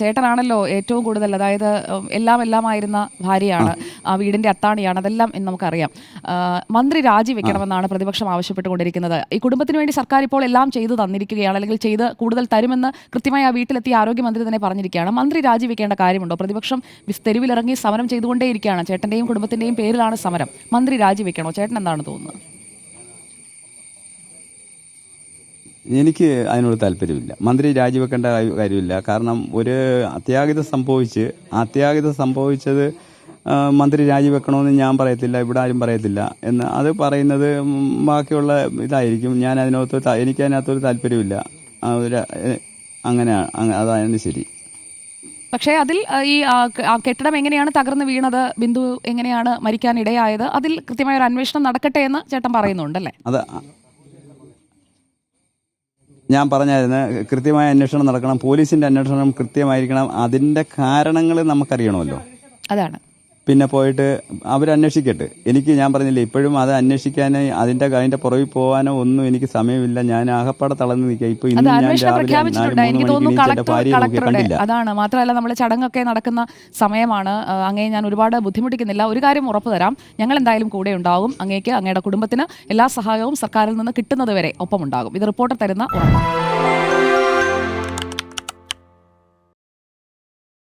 ചേട്ടനാണല്ലോ ഏറ്റവും കൂടുതൽ അതായത് എല്ലാം എല്ലാമായിരുന്ന ഭാര്യയാണ് ആ. വീടിന്റെ അത്താണിയാണ് അതെല്ലാം എന്ന് നമുക്കറിയാം. മന്ത്രി രാജിവെക്കണമെന്നാണ് പ്രതിപക്ഷം ആവശ്യപ്പെട്ടുകൊണ്ടിരിക്കുന്നത്. ഈ കുടുംബത്തിന് വേണ്ടി സർക്കാർ ഇപ്പോൾ എല്ലാം ചെയ്തു തന്നിരിക്കുകയാണ് അല്ലെങ്കിൽ ചെയ്ത് കൂടുതൽ തരുമെന്ന് കൃത്യമായി ആ വീട്ടിലെത്തിയ ആരോഗ്യമന്ത്രി തന്നെ പറഞ്ഞിരിക്കുകയാണ്. മന്ത്രി രാജിവെക്കേണ്ട കാര്യമുണ്ടോ? പ്രതിപക്ഷം തെരുവിലിറങ്ങി സമരം ചെയ്തുകൊണ്ടേയിരിക്കുകയാണ്. ചേട്ടന്റെയും കുടുംബത്തിന്റെയും പേരിലാണ് സമരം. മന്ത്രി രാജിവെക്കണോ? ചേട്ടൻ എന്താണ് തോന്നുന്നത്? എനിക്ക് അതിനോട് താല്പര്യമില്ല. മന്ത്രി രാജിവെക്കേണ്ട കാര്യ- കാര്യമില്ല. കാരണം ഒരു അത്യാഹിതം സംഭവിച്ച് അത്യാഹിതം സംഭവിച്ചത് മന്ത്രി രാജിവെക്കണമെന്ന് ഞാൻ പറയത്തില്ല ഇവിടെ ആരും പറയത്തില്ല എന്ന് അത് പറയുന്നത് ബാക്കിയുള്ള ഇതായിരിക്കും. ഞാൻ അതിനകത്ത് എനിക്ക് അതിനകത്തൊരു താല്പര്യമില്ല. അങ്ങനെയാണ് അങ്ങനെ അതാണ് ശരി. പക്ഷേ അതിൽ ഈ കെട്ടിടം എങ്ങനെയാണ് തകർന്ന് വീണത് ബിന്ദു എങ്ങനെയാണ് മരിക്കാൻ ഇടയായത് അതിൽ കൃത്യമായ ഒരു അന്വേഷണം നടക്കട്ടെ എന്ന് ചേട്ടൻ പറയുന്നുണ്ടല്ലേ? അത് ഞാൻ പറഞ്ഞായിരുന്നു കൃത്യമായ അന്വേഷണം നടക്കണം പോലീസിന്റെ അന്വേഷണം കൃത്യമായിരിക്കണം. അതിന്റെ കാരണങ്ങൾ നമുക്കറിയണമല്ലോ. അതാണ്. പിന്നെ പോയിട്ട് അവരന്വേഷിക്കട്ടെ എനിക്ക് ഞാൻ പറഞ്ഞില്ലേ ഇപ്പോഴും അത് അന്വേഷിക്കാനോ അതിന്റെ അതിന്റെ പുറകിൽ പോകാനോ ഒന്നും എനിക്ക് സമയമില്ല. ഞാൻ ആകപ്പാടെ തളർന്നു നിൽക്കുക ഇപ്പൊ ഇന്ന് ഞാൻ രാവിലെ അതാണ്. മാത്രമല്ല നമ്മൾ ചടങ്ങൊക്കെ നടക്കുന്ന സമയമാണ്. അങ്ങേ ഞാൻ ഒരുപാട് ബുദ്ധിമുട്ടിക്കുന്നില്ല. ഒരു കാര്യം ഉറപ്പ് തരാം. ഞങ്ങൾ എന്തായാലും കൂടെ ഉണ്ടാകും അങ്ങേക്ക് അങ്ങയുടെ കുടുംബത്തിന് എല്ലാ സഹായവും സർക്കാരിൽ നിന്ന് കിട്ടുന്നത് വരെ ഒപ്പം ഉണ്ടാകും ഇത് റിപ്പോർട്ടർ തരുന്ന ഉറപ്പാണ്.